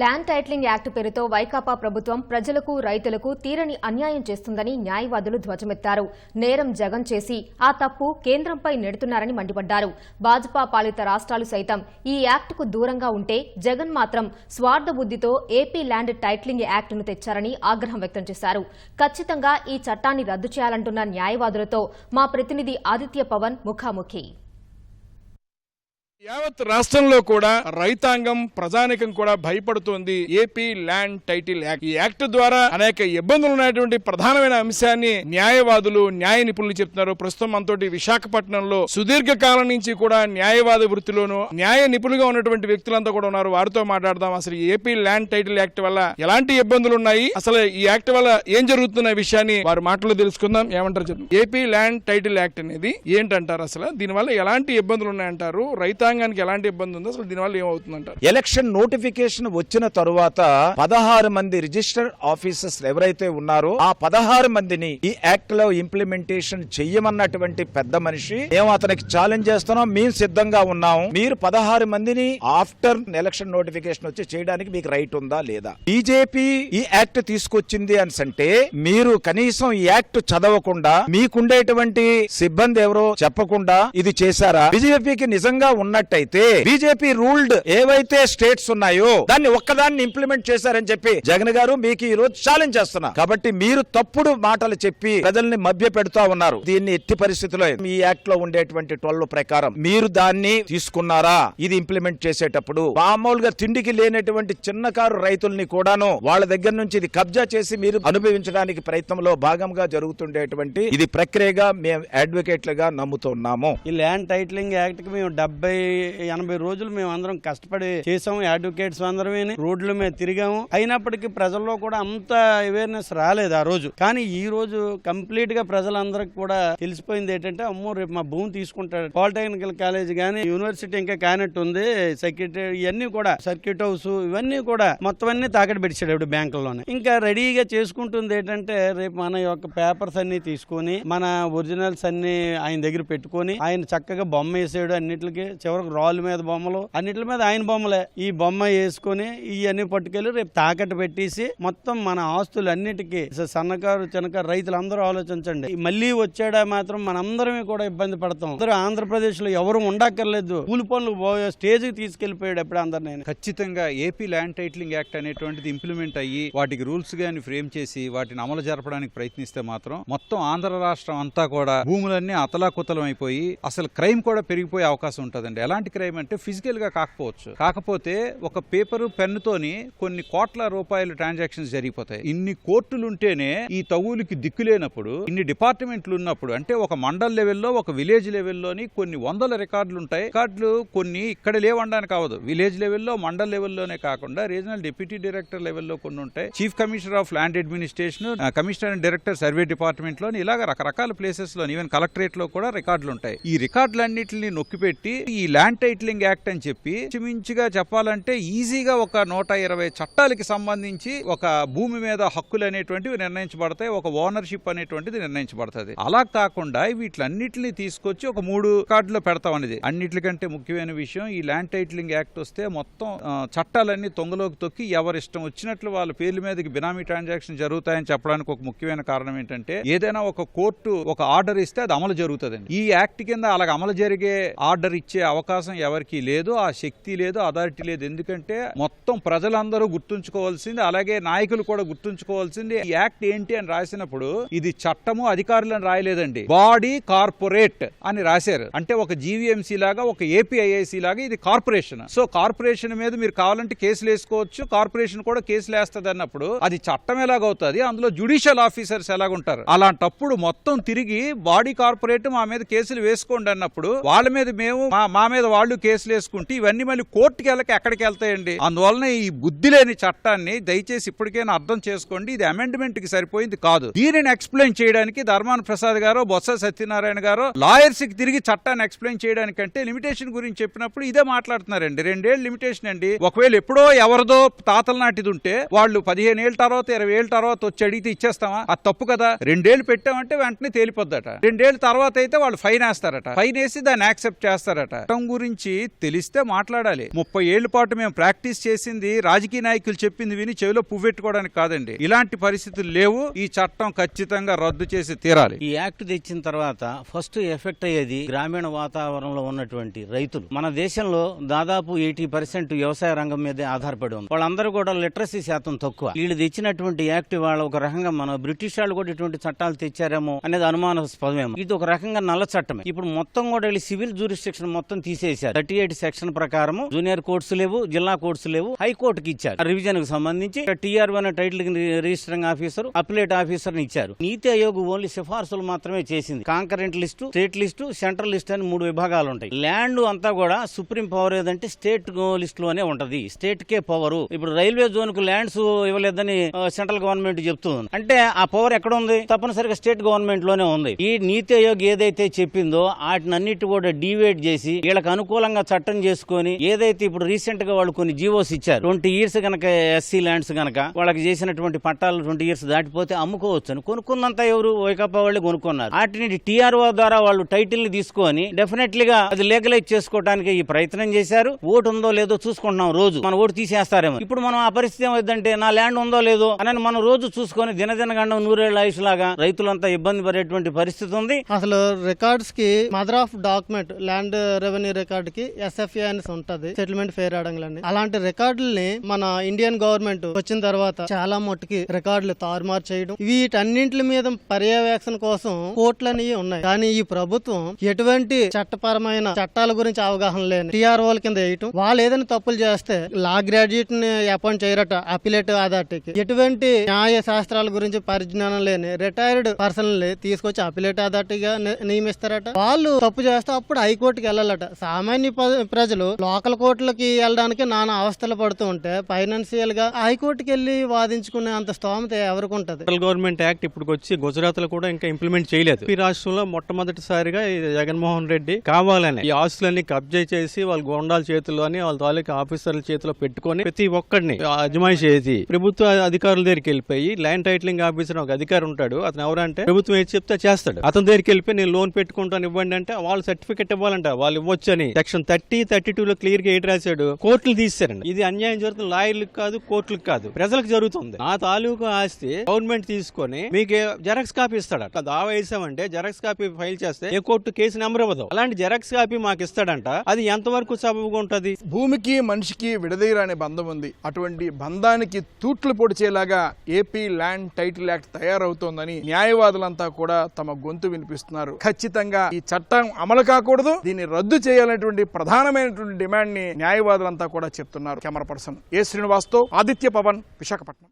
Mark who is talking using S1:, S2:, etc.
S1: Land titling act పేరుతో వైకాపా ప్రభుత్వం ప్రజలకు రైతులకు తీరని అన్యాయం చేస్తుందని న్యాయవాదులు ధ్వజమెత్తారు. నేరం జగన్ చేసి ఆ తప్పు కేంద్రంపై నెడుతున్నారని మండిపడ్డారు. భాజపా పాలిత రాష్ట్రాలు సైతం ఈ యాక్టుకు దూరంగా ఉంటే జగన్ మాత్రం స్వార్థ బుద్దితో ఏపీ ల్యాండ్ టైట్లింగ్ యాక్టును తెచ్చారని ఆగ్రహం వ్యక్తం చేశారు. ఖచ్చితంగా ఈ చట్టాన్ని రద్దు చేయాలంటున్న న్యాయవాదులతో మా ప్రతినిధి ఆదిత్య పవన్ ముఖాముఖి.
S2: యావత్ రాష్ట్రంలో కూడా రైతాంగం ప్రజానికం కూడా భయపడుతోంది. AP land title act. ఈ యాక్ట్ ద్వారా అనేక ఇబ్బందులు ఉన్నటువంటి ప్రధానమైన అంశాన్ని న్యాయవాదులు న్యాయ నిపుణులు చెప్తున్నారు. ప్రస్తుతం మనతోటి విశాఖపట్నంలో సుదీర్ఘ కాలం నుంచి కూడా న్యాయవాద వృత్తిలోను న్యాయ నిపుణులుగా ఉన్నటువంటి వ్యక్తులంతా కూడా ఉన్నారు. వారితో మాట్లాడదాం. అసలు ఏపీ ల్యాండ్ టైటిల్ యాక్ట్ వల్ల ఎలాంటి ఇబ్బందులు ఉన్నాయి? అసలు ఈ యాక్ట్ వల్ల ఏం జరుగుతున్న విషయాన్ని వారి మాటలో తెలుసుకుందాం. ఏమంటారు ఏపీ ల్యాండ్ టైటిల్ యాక్ట్ అనేది ఏంటంటారు అసలు? దీనివల్ల ఎలాంటి ఇబ్బందులు ఉన్నాయంటారు? రైతాంగానికి ఎలాంటి ఇబ్బంది ఉందో అసలు దీనివల్ల ఏమవుతుందంటారు
S3: ఎలక్షన్ నోటిఫికేషన్ వచ్చిన తరువాత పదహారు మంది రిజిస్టర్ ఆఫీసర్స్ ఎవరైతే ఉన్నారో ఆ పదహారు మందిని ఈ యాక్ట్లో ఇంప్లిమెంటేషన్ చెయ్యమన్నటువంటి పెద్ద మనిషి మేము అతనికి ఛాలెంజ్ చేస్తున్నాం మేము సిద్ధంగా ఉన్నాము మీరు పదహారు మందిని ఆఫ్టర్ ఎలక్షన్ నోటిఫికేషన్ వచ్చి చేయడానికి మీకు రైట్ ఉందా లేదా? బీజేపీ ఈ యాక్ట్ తీసుకొచ్చింది అని అంటే మీరు కనీసం ఈ యాక్ట్ చదవకుండా మీకుండేటువంటి సిబ్బంది ఎవరో చెప్పకుండా ఇది చేశారా? బీజేపీకి నిజంగా ఉన్న ఉన్నట్టయితే బీజేపీ రూల్డ్ ఏవైతే స్టేట్స్ ఉన్నాయో దాన్ని ఒక్కదాన్ని ఇంప్లిమెంట్ చేశారని చెప్పి జగన్ గారు మీకు ఈ రోజు ఛాలెంజ్ చేస్తున్నా. కాబట్టి మీరు తప్పుడు మాటలు చెప్పి ప్రజల్ని మభ్య పెడుతా ఉన్నారు. దీన్ని ఎట్టి పరిస్థితిలో ఈ యాక్ట్లో ఉండేటువంటి ట్వెల్వ్ ప్రకారం మీరు దాన్ని తీసుకున్నారా? ఇది ఇంప్లిమెంట్ చేసేటప్పుడు మామూలుగా తిండికి లేనటువంటి చిన్న కారు రైతుల్ని కూడాను వాళ్ళ దగ్గర నుంచి ఇది కబ్జా చేసి మీరు అనుభవించడానికి ప్రయత్నంలో భాగంగా జరుగుతుండేటువంటి ఇది ప్రక్రియగా మేము అడ్వకేట్లుగా నమ్ముతున్నాము.
S4: ఈ ల్యాండ్ టైటిలింగ్ యాక్ట్కి మేము డెబ్బై ఎనభై రోజులు మేము అందరం కష్టపడి చేసాము అడ్వకేట్స్ అందరమే రోడ్ల మీద తిరిగాము. అయినప్పటికీ ప్రజల్లో కూడా అంత అవేర్నెస్ రాలేదు ఆ రోజు. కానీ ఈ రోజు కంప్లీట్గా ప్రజలందరికి కూడా తెలిసిపోయింది ఏంటంటే అమ్మో రేపు మా భూమి తీసుకుంటాడు. పాలిటెక్నికల్ కాలేజ్ కానీ యూనివర్సిటీ ఇంకా కానట్టు ఉంది. సెక్రటరీ ఇవన్నీ కూడా సర్క్యూట్ హౌస్ ఇవన్నీ కూడా మొత్తం అన్ని తాకట్టు పెట్టాడు ఇప్పుడు బ్యాంకుల్లోనే. ఇంకా రెడీగా చేసుకుంటుంది ఏంటంటే రేపు మన యొక్క పేపర్స్ అన్ని తీసుకొని మన ఒరిజినల్స్ అన్ని ఆయన దగ్గర పెట్టుకొని ఆయన చక్కగా బొమ్మ వేసాడు అన్నిటికీ. చివరికి రాళ్ళ మీద బొమ్మలు అన్నిటి మీద ఆయన బొమ్మలే. ఈ బొమ్మ వేసుకొని ఇవన్నీ పట్టుకెళ్ళి రేపు తాకట్టు పెట్టేసి మొత్తం మన ఆస్తులు అన్నిటికీ సన్నకారు చిన్నకారు రైతులందరూ ఆలోచించండి. మళ్ళీ వచ్చాడా మాత్రం మనందరమే కూడా ఇబ్బంది పడతాం. అందరూ ఆంధ్రప్రదేశ్లో ఎవరు ఉండక్కర్లేదు. కూలి పనులు పోయే స్టేజ్కి తీసుకెళ్ళిపోయాడు ఎప్పుడు అందరు నేను.
S5: ఖచ్చితంగా ఏపీ ల్యాండ్ టైటిలింగ్ యాక్ట్ అనేటువంటిది ఇంప్లిమెంట్ అయ్యి వాటికి రూల్స్ గాని ఫ్రేమ్ చేసి వాటిని అమలు జరపడానికి ప్రయత్నిస్తే మాత్రం మొత్తం ఆంధ్ర రాష్ట్రం అంతా కూడా భూములన్నీ అతలాకుతలం అయిపోయి అసలు క్రైమ్ కూడా పెరిగిపోయే అవకాశం ఉంటుందండి. ఎలాంటి క్రైమ్ అంటే ఫిజికల్గా కాకపోవచ్చు. కాకపోతే ఒక పేపరు పెన్నుతోని కొన్ని కోట్ల రూపాయల ట్రాన్సాక్షన్స్ జరిగిపోతాయి. ఇన్ని కోర్టులు ఉంటేనే ఈ తగులుకి దిక్కు లేనప్పుడు ఇన్ని డిపార్ట్మెంట్లు ఉన్నప్పుడు అంటే ఒక మండల్ లెవెల్లో ఒక విలేజ్ లెవెల్లోని కొన్ని వందల రికార్డులు ఉంటాయి రికార్డులు కొన్ని ఇక్కడ లేవడానికి కావదు విలేజ్ లెవెల్లో మండల్ లెవెల్లోనే కాకుండా రీజనల్ డిప్యూటీ డైరెక్టర్ లెవెల్లో కొన్ని ఉంటాయి chief commissioner of land administration commissioner and director survey డిపార్ట్మెంట్లోని ఇలాగ రకరకాల ప్లేసెస్లో ఈవెన్ కలెక్టరేట్లో కూడా రికార్డులు ఉంటాయి ఈ రికార్డులన్నింటిని నొక్కిపెట్టి ఈ ల్యాండ్ టైటిలింగ్ యాక్ట్ అని చెప్పి మించుగా చెప్పాలంటే ఈజీగా ఒక నూట ఇరవై చట్టాలకి సంబంధించి ఒక భూమి మీద హక్కులు అనేటువంటివి నిర్ణయించబడతాయి ఒక ఓనర్షిప్ అనేటువంటిది నిర్ణయించబడుతుంది. అలా కాకుండా వీటిలన్నిటిని తీసుకొచ్చి ఒక మూడు కార్డులో పెడతాం అనేది. అన్నిటికంటే ముఖ్యమైన విషయం ఈ ల్యాండ్ టైటిలింగ్ యాక్ట్ వస్తే మొత్తం చట్టాలన్నీ తొంగలోకి తొక్కి ఎవరి ఇష్టం వచ్చినట్లు వాళ్ళ పేర్ల మీదకి బినామీ ట్రాన్సాక్షన్ జరుగుతాయని చెప్పడానికి ఒక ముఖ్యమైన కారణం ఏంటంటే ఏదైనా ఒక కోర్టు ఒక ఆర్డర్ ఇస్తే అది అమలు జరుగుతుందండి. ఈ యాక్ట్ కింద అలాగ అమలు జరిగే ఆర్డర్ ఇచ్చే అవకాశం అవకాశం ఎవరికి లేదు ఆ శక్తి లేదు అథారిటీ లేదు. ఎందుకంటే మొత్తం ప్రజలందరూ గుర్తుంచుకోవాల్సింది అలాగే నాయకులు కూడా గుర్తుంచుకోవాల్సింది ఈ యాక్ట్ ఏంటి అని రాసినప్పుడు ఇది చట్టము అధికారులను రాయలేదండి. బాడీ కార్పొరేట్ అని రాశారు. అంటే ఒక జీవీఎంసీ లాగా ఒక ఏపీఐఐసి లాగా ఇది కార్పొరేషన్. సో కార్పొరేషన్ మీద మీరు కావాలంటే కేసులు వేసుకోవచ్చు కార్పొరేషన్ కూడా కేసులు వేస్తుంది అన్నప్పుడు అది చట్టం ఎలాగవుతుంది అందులో జుడిషియల్ ఆఫీసర్స్ ఎలాగుంటారు? అలాంటప్పుడు మొత్తం తిరిగి బాడీ కార్పొరేట్ మా మీద కేసులు వేసుకోండి అన్నప్పుడు వాళ్ళ మీద మేము మా మీద వాళ్ళు కేసులు వేసుకుంటే ఇవన్నీ మళ్ళీ కోర్టుకి వెళ్ళక ఎక్కడికి వెళ్తాయండి? అందువలన ఈ బుద్ధి లేని చట్టాన్ని దయచేసి ఇప్పటికైనా అర్థం చేసుకోండి. ఇది అమెండ్మెంట్కి సరిపోయింది కాదు. దీనిని ఎక్స్ప్లెయిన్ చేయడానికి ధర్మాన ప్రసాద్ గారు బొత్స సత్యనారాయణ గారు లాయర్స్కి తిరిగి చట్టాన్ని ఎక్స్ప్లెయిన్ చేయడానికంటే లిమిటేషన్ గురించి చెప్పినప్పుడు ఇదే మాట్లాడుతున్నారండి. రెండేళ్ళు లిమిటేషన్ అండి. ఒకవేళ ఎప్పుడో ఎవరిదో తాతల నాటిది ఉంటే వాళ్ళు పదిహేను ఏళ్ళ తర్వాత ఇరవై ఏళ్ళ తర్వాత వచ్చి అడిగితే ఇచ్చేస్తామా? అది తప్పు కదా. రెండేళ్ళు పెట్టామంటే వెంటనే తేలిపోద్దట. రెండేళ్ళ తర్వాత అయితే వాళ్ళు ఫైన్ వేస్తారట. ఫైన్ వేసి దాన్ని యాక్సెప్ట్ చేస్తారట. చట్టం గురించి తెలిస్తే మాట్లాడాలి. ముప్పై ఏళ్ళ పాటు మేము ప్రాక్టీస్ చేసింది రాజకీయ నాయకులు చెప్పింది విని చెవిలో పువ్వెట్టుకోవడానికి కాదండి. ఇలాంటి పరిస్థితులు లేవు. ఈ చట్టం ఖచ్చితంగా రద్దు చేసి తీరాలి.
S4: ఈ యాక్ట్ తెచ్చిన తర్వాత ఫస్ట్ ఎఫెక్ట్ అయ్యేది గ్రామీణ వాతావరణంలో ఉన్నటువంటి రైతులు. మన దేశంలో దాదాపు ఎయిటీ పర్సెంట్ వ్యవసాయ రంగం మీదే ఆధారపడి ఉంది. వాళ్ళందరూ కూడా లిటరసీ శాతం తక్కువ. వీళ్ళు తెచ్చినటువంటి యాక్ట్ వాళ్ళ ఒక రకంగా మన బ్రిటిష్ వాళ్ళు కూడా ఇటువంటి చట్టాలు తెచ్చారేమో అనేది అనుమానాస్పదమేమో. ఇది ఒక రకంగా నల్ల చట్టమే. ఇప్పుడు మొత్తం కూడా వీళ్ళు సివిల్ జూరిస్ట్రిక్షన్ మొత్తం తీసేశారు. థర్టీ ఎయిట్ సెక్షన్ ప్రకారం జూనియర్ కోర్ట్స్ లేవు జిల్లా కోర్ట్స్ లేవు హైకోర్టుకి ఇచ్చారు. రివిజన్కు సంబంధించి TR one title registering officer appellate ఆఫీసర్ని ఇచ్చారు. నీతి ఆయోగ్ ఓన్లీ సిఫార్సులు మాత్రమే చేసింది. Concurrent list state list central list అని మూడు విభాగాలు ఉంటాయి ల్యాండ్ అంతా కూడా సుప్రీం పవర్ ఏదంటే స్టేట్ లిస్ట్లోనే ఉంటది. స్టేట్ కే పవర్. ఇప్పుడు రైల్వే జోన్కు ల్యాండ్స్ ఇవ్వలేదని సెంట్రల్ గవర్నమెంట్ చెప్తుంది. అంటే ఆ పవర్ ఎక్కడ ఉంది తప్పనిసరిగా స్టేట్ గవర్నమెంట్లోనే ఉంది. ఈ నీతి ఆయోగ్ ఏదైతే చెప్పిందో వాటిని అన్నిటి కూడా డివేట్ చేసి వాళ్ళకి అనుకూలంగా చట్టం చేసుకొని ఏదైతే ఇప్పుడు రీసెంట్గా వాళ్ళు కొన్ని జీవోస్ ఇచ్చారు ట్వంటీ ఇయర్స్ గనక ఎస్సీ ల్యాండ్స్ గనక వాళ్ళకి చేసినటువంటి పట్టాలు ట్వంటీ ఇయర్స్ దాటిపోతే అమ్ముకోవచ్చు అని కొనుక్కున్నంత ఎవరు వైకాపా వాళ్ళు కొనుక్కున్నారు. వాటిని టీఆర్ఓ ద్వారా వాళ్ళు టైటిల్ని తీసుకొని డెఫినెట్లీ గా అది లీగలైజ్ చేసుకోవడానికి ఈ ప్రయత్నం చేశారు. ఓటు ఉందో లేదో చూసుకుంటున్నాం రోజు. మన ఓటు తీసేస్తారేమో. ఇప్పుడు మనం ఆ పరిస్థితి ఏమైందంటే నా ల్యాండ్ ఉందో లేదో అని మనం రోజు చూసుకొని దినదిన గండం నూరేళ్ళ ఆయుష్ లాగా రైతులంతా ఇబ్బంది పడేటువంటి పరిస్థితి ఉంది.
S6: అసలు రికార్డ్స్కి mother of document land revenue రికార్డ్కి SFA అని ఉంటది సెటిల్మెంట్ ఫేర్ అడంగులని అలాంటి రికార్డుల్ని మన ఇండియన్ గవర్నమెంట్ వచ్చిన తర్వాత చాలా మట్టుకి రికార్డులు తారుమారు చేయడం వీటన్నింటి మీద పర్యవేక్షణ కోసం కోర్టులని ఉన్నాయి. కానీ ఈ ప్రభుత్వం ఎటువంటి చట్టపరమైన చట్టాల గురించి అవగాహన లేని టీఆర్ఓల కింద వేయటం వాళ్ళు ఏదైనా తప్పులు చేస్తే లా గ్రాడ్యుయేట్ని అపాయింట్ చేయరట అపిలేట్ అథారిటీకి ఎటువంటి న్యాయ శాస్త్రాల గురించి పరిజ్ఞానం లేని రిటైర్డ్ పర్సన్ తీసుకొచ్చి అపిలేట్ అథారిటీగా ని- నియమిస్తారట. వాళ్ళు తప్పు చేస్తే అప్పుడు హైకోర్టుకి వెళ్ళాలట. సామాన్య ప్రజలు లోకల్ కోర్టులకి వెళ్ళడానికి నానా అవస్థలు పడుతూ ఉంటే ఫైనాన్షియల్గా హైకోర్టుకి వెళ్ళి వాదించుకునే అంత స్తోమత ఎవరికి ఉంటది?
S7: సెంట్రల్ గవర్నమెంట్ యాక్ట్ ఇప్పుడు వచ్చి గుజరాత్లో కూడా ఇంకా ఇంప్లిమెంట్ చేయలేదు. ఈ రాష్ట్రంలో మొట్టమొదటిసారిగా ఈ జగన్మోహన్ రెడ్డి కావాలని ఈ ఆస్తులన్నీ కబ్జా చేసి వాళ్ళ గోండాల చేతుల్లోని వాళ్ళ తాలూకా ఆఫీసర్ల చేతిలో పెట్టుకొని ప్రతి ఒక్కడిని అజమాయిషి చేసి ప్రభుత్వ అధికారుల దగ్గరికి వెళ్ళిపోయి ల్యాండ్ టైటిలింగ్ ఆఫీసర్ ఒక అధికారి ఉంటాడు. అతను ఎవరంటే ప్రభుత్వం ఏది చెప్తే చేస్తాడు. అతని దగ్గరికి వెళ్ళిపోయి నేను లోన్ పెట్టుకుంటాను ఇవ్వండి అంటే వాళ్ళు సర్టిఫికెట్ ఇవ్వాలంట. వాళ్ళు ఇవ్వచ్చు. అని సెక్షన్ థర్టీ థర్టీ టూ లో క్లియర్గా ఏంటి రాశాడు? కోర్టులు తీశారండి ఇది అన్యాయం జరుగుతుంది లాయర్లకు కాదు కోర్టులకు కాదు. ప్రజలకు జరుగుతుంది. నా తాలూకు ఆస్తి గవర్నమెంట్ తీసుకొని మీకు జెరాక్స్ కాపీ ఇస్తాడు అట్లా దావా వేసామంటే జెరాక్స్ కాపీ ఫైల్ చేస్తే ఏ కోర్టు కేసు నెంబర్ ఇవ్వదు. అలాంటి జెరాక్స్ కాపీ మాకు ఇస్తాడంట. అది ఎంతవరకు సబబుగా ఉంటది?
S2: భూమికి మనిషికి విడదీయరాని బంధం ఉంది. అటువంటి బంధానికి తూట్లు పొడిచేలాగా ఏపీ ల్యాండ్ టైటిల్ యాక్ట్ తయారవుతోందని న్యాయవాదులంతా కూడా తమ గొంతు వినిపిస్తున్నారు. ఖచ్చితంగా ఈ చట్టం అమలు కాకూడదు. దీన్ని రద్దు చేయాలనేటువంటి ప్రధానమైనటువంటి డిమాండ్ని న్యాయవాదులంతా కూడా చెప్తున్నారు కెమెరా పర్సన్ ఏ శ్రీనివాస్తో ఆదిత్య పవన్ విశాఖపట్నం.